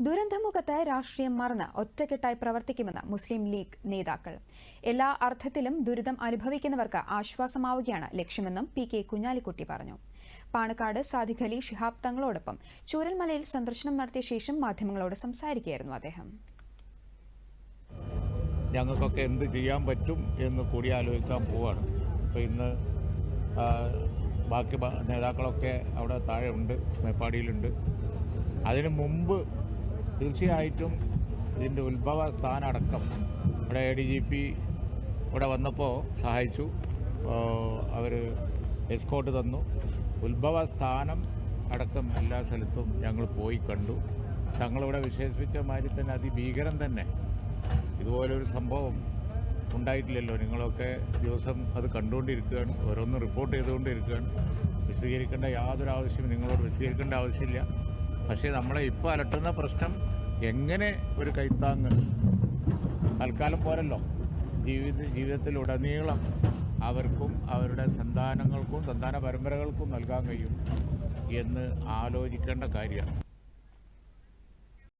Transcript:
ദുരന്തമുഖത്ത് രാഷ്ട്രീയം മറന്ന് ഒറ്റക്കെട്ടായി പ്രവർത്തിക്കുമെന്ന് മുസ്ലിം ലീഗ് നേതാക്കൾ. എല്ലാ അർത്ഥത്തിലും ദുരിതം അനുഭവിക്കുന്നവർക്ക് ആശ്വാസമാവുകയാണ് ലക്ഷ്യമെന്നും പി കെ കുഞ്ഞാലിക്കുട്ടി പറഞ്ഞു. പാണക്കാട് സാദിഖ് അലി ഷിഹാബ് തങ്ങളോടൊപ്പം ചൂരൽമലയിൽ സന്ദർശനം നടത്തിയ ശേഷം മാധ്യമങ്ങളോട് സംസാരിക്കുകയായിരുന്നു അദ്ദേഹം. ഞങ്ങൾക്കൊക്കെ എന്ത് ചെയ്യാൻ പറ്റും എന്ന് കൂടി ആലോചിക്കാൻ പോവാണ്. അപ്പോൾ ഇന്ന് ബാക്കി നേതാക്കളൊക്കെ അവിടെ താഴെ ഉണ്ട് മേപ്പാടിയിലുണ്ട്. അതിനു മുമ്പ് തീർച്ചയായിട്ടും ഇതിന്റെ ഉത്ഭവ സ്ഥാനടക്കം ഇവിടെ എ ഡി ജി പി ഇവിടെ വന്നപ്പോൾ സഹായിച്ചു. അവർ എസ്കോട്ട് തന്നു. ഉത്ഭവ സ്ഥാനം അടക്കം എല്ലാ സ്ഥലത്തും ഞങ്ങൾ പോയി കണ്ടു. തങ്ങളിവിടെ വിശേഷിപ്പിച്ച മാതിരി തന്നെ അതിഭീകരം തന്നെ. ഇതുപോലൊരു സംഭവം ഉണ്ടായിട്ടില്ലല്ലോ. നിങ്ങളൊക്കെ ദിവസം അത് കണ്ടുകൊണ്ടിരിക്കുകയാണ്. ഓരോന്ന് റിപ്പോർട്ട് ചെയ്തുകൊണ്ടിരിക്കുകയാണ്. വിശദീകരിക്കേണ്ട യാതൊരു ആവശ്യവും നിങ്ങളോട് വിശദീകരിക്കേണ്ട ആവശ്യമില്ല. പക്ഷേ നമ്മളെ ഇപ്പോൾ അലട്ടുന്ന പ്രശ്നം എങ്ങനെ ഒരു കൈത്താങ്ങ് തൽക്കാലം പോരല്ലോ. ജീവിത ജീവിതത്തിലുടനീളം അവർക്കും അവരുടെ സന്താനങ്ങൾക്കും സന്താന പരമ്പരകൾക്കും നൽകാൻ കഴിയും എന്ന് ആലോചിക്കേണ്ട കാര്യമാണ്.